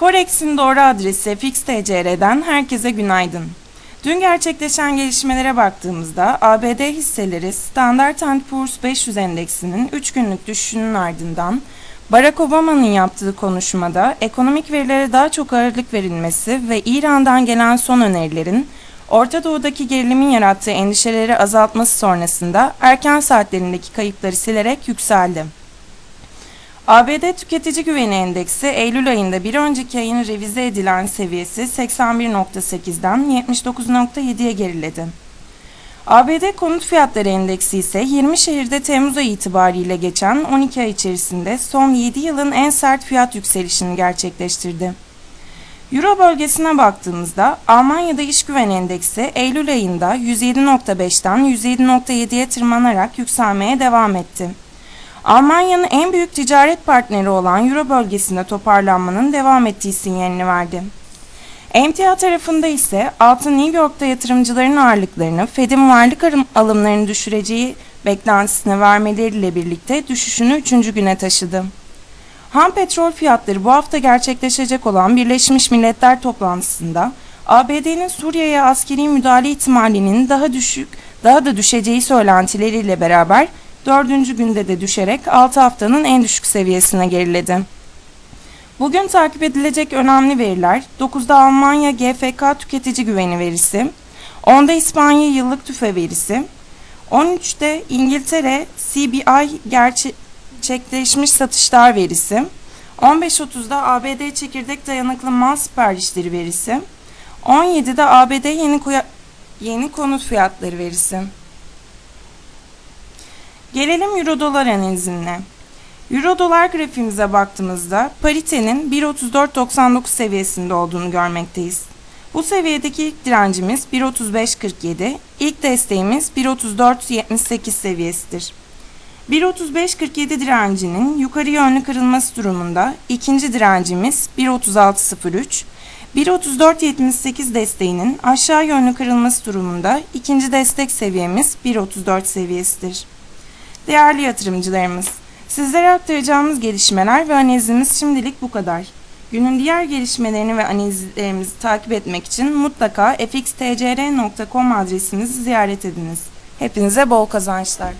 Forex'in doğru adresi FXTCR'den herkese günaydın. Dün gerçekleşen gelişmelere baktığımızda ABD hisseleri Standard Poor's 500 endeksinin 3 günlük düşüşünün ardından Barack Obama'nın yaptığı konuşmada ekonomik verilere daha çok ağırlık verilmesi ve İran'dan gelen son önerilerin Orta Doğu'daki gerilimin yarattığı endişeleri azaltması sonrasında erken saatlerindeki kayıpları silerek yükseldi. ABD Tüketici Güveni Endeksi Eylül ayında bir önceki ayın revize edilen seviyesi 81.8'den 79.7'ye geriledi. ABD Konut Fiyatları Endeksi ise 20 şehirde Temmuz ayı itibariyle geçen 12 ay içerisinde son 7 yılın en sert fiyat yükselişini gerçekleştirdi. Euro bölgesine baktığımızda Almanya'da iş güven endeksi Eylül ayında 107.5'ten 107.7'ye tırmanarak yükselmeye devam etti. Almanya'nın en büyük ticaret partneri olan Euro bölgesinde toparlanmanın devam ettiği sinyalini verdi. Emtia tarafında ise altın New York'ta yatırımcıların ağırlıklarını Fed'in varlık alımlarını düşüreceği beklentisine vermeleriyle birlikte düşüşünü 3. güne taşıdı. Ham petrol fiyatları bu hafta gerçekleşecek olan Birleşmiş Milletler toplantısında ABD'nin Suriye'ye askeri müdahale ihtimalinin daha düşük, daha da düşeceği söylentileriyle beraber dördüncü günde de düşerek 6 haftanın en düşük seviyesine geriledi. Bugün takip edilecek önemli veriler 9'da Almanya GFK tüketici güveni verisi, 10'da İspanya yıllık tüfe verisi, 13'te İngiltere CBI gerçekleşmiş satışlar verisi, 15.30'da ABD çekirdek dayanıklı mal siparişleri verisi, 17'de ABD yeni, yeni konut fiyatları verisi. Gelelim Euro dolar analizine. Euro dolar grafiğimize baktığımızda paritenin 1.34.99 seviyesinde olduğunu görmekteyiz. Bu seviyedeki ilk direncimiz 1.35.47, ilk desteğimiz 1.34.78 seviyesidir. 1.35.47 direncinin yukarı yönlü kırılması durumunda ikinci direncimiz 1.36.03, 1.34.78 desteğinin aşağı yönlü kırılması durumunda ikinci destek seviyemiz 1.34 seviyesidir. Değerli yatırımcılarımız, sizlere aktaracağımız gelişmeler ve analizimiz şimdilik bu kadar. Günün diğer gelişmelerini ve analizlerimizi takip etmek için mutlaka fxtcr.com adresimizi ziyaret ediniz. Hepinize bol kazançlar.